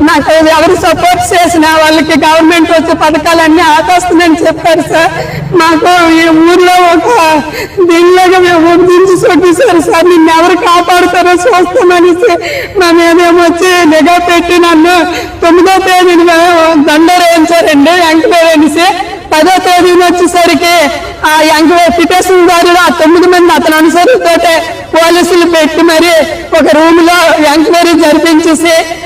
నాకు ఎవరు సపోర్ట్ చేసిన వాళ్ళకి గవర్నమెంట్ వచ్చే పథకాలన్నీ ఆకాస్తుందని చెప్పారు సార్. మాకు ఈ ఊర్లో ఒక దీనిలాగా మేము గుర్తించి చూపిస్తారు సార్. నిన్ను ఎవరు కాపాడుతారో చూస్తామనేసి మా మీదేమో వచ్చి నిఘా పెట్టి నన్ను తొమ్మిదో తేదీని దండరేయించారండి వెంకటేరు అనేసి. పదో తేదీన వచ్చేసరికి ఆ ఎంక్వైరీ పిటేషన్ దారులు ఆ తొమ్మిది మంది అతను అనుసరితో పోలీసులు పెట్టి మరి ఒక రూమ్లో ఎంక్వైరీ జరిపించేసి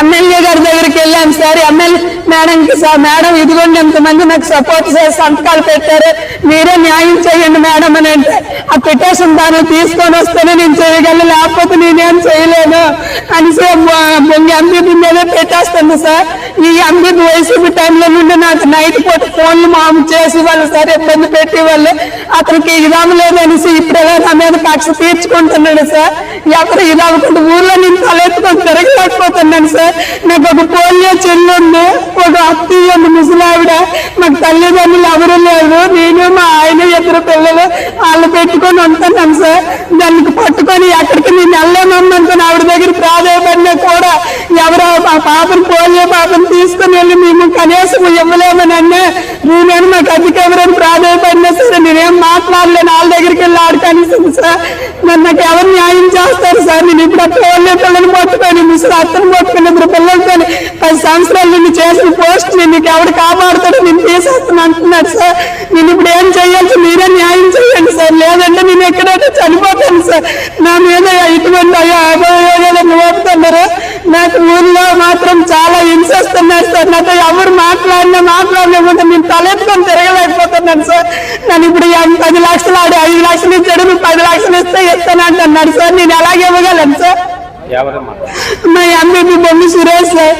ఎమ్మెల్యే గారి దగ్గరికి వెళ్ళాను సార్. ఎమ్మెల్యే మేడంకి సార్ మేడం ఇదిగోండి ఎంతమంది నాకు సపోర్ట్ చేసి సంతకాలు పెట్టారు. మీరే న్యాయం చేయండి మేడం అని అంటే ఆ పిటిషన్ దాన్ని తీసుకొని వస్తేనే నేను చేయగలను లేకపోతే నేనేం చేయలేను. అని సార్ ఎంపీ మీద పెట్టేస్తుంది సార్. ఈ ఎంపీ వైసీపీ టైంలో నుండి నాకు నైట్ పూట ఫోన్లు మాము చేసి వాళ్ళు సార్ ఇబ్బంది పెట్టి వాళ్ళు అతనికి ఇదాము లేదనేసి ఇప్పుడేలా నా మీద కక్ష తీర్చుకుంటున్నాడు సార్? ఎవరు ఇదాముకుంటే ఊర్లో నేను తలెత్తుకొని తిరగలేకపోతున్నాను సార్. నాకు ఒక పోలియో చెల్లి ఉంది ఒక అత్తయ్య ఉంది ముసలావిడ. మాకు తల్లిదండ్రులు ఎవరు లేరు నేను మా ఆయన ఇద్దరు పిల్లలు వాళ్ళు పెట్టుకొని ఉంటున్నాను సార్. దానికి పట్టుకొని ఎక్కడికి నేను వెళ్ళలేమనుకుని ఆవిడ దగ్గర ఎవరో ఆ పాపను పోలియో పాపను తీసుకుని వెళ్ళి మేము కనీసం ఇవ్వలేమని అన్నా నేను మాకు అధిక ఎవరైనా ప్రాధాన్యపడినా సరే నేనేం మాట్లాడలేను. వాళ్ళ దగ్గరికి వెళ్ళి ఆడకానిస్తుంది సార్ నన్ను నాకు ఎవరు న్యాయం చేస్తారు సార్? నేను ఇప్పుడు ఆ పోలియో పిల్లలు పట్టుకొని ముసలి అత్తను పట్టుకొని ఇద్దరు పిల్లలతో పది సంవత్సరాలు నిన్ను చేసిన పోస్ట్ నేను నీకు ఎవరు కాపాడుతాడు నేను తీసేస్తాను అంటున్నాడు సార్. నేను ఇప్పుడు ఏం చేయాల్సి మీరే న్యాయం చేయండి సార్. లేదంటే నేను ఎక్కడైతే చనిపోతాను సార్. నా మీద ఇటువంటి అయ్యో ఊర్లో మాత్రం చాలా హింసిస్తున్నారు సార్. నాతో ఎవరు మాట్లాడినా మాట్లాడలేకపోతే నేను తలెత్తుకొని తిరగలేకపోతున్నాను సార్. నన్ను ఇప్పుడు పది లక్షలు ఆడి ఐదు లక్షలు ఇచ్చాడు నువ్వు పది లక్షలు ఇస్తే ఇస్తానంటున్నాడు సార్. నేను ఎలాగ ఇవ్వగలను సార్? మా ఎంపీ బొమ్మి సురేష్ సార్.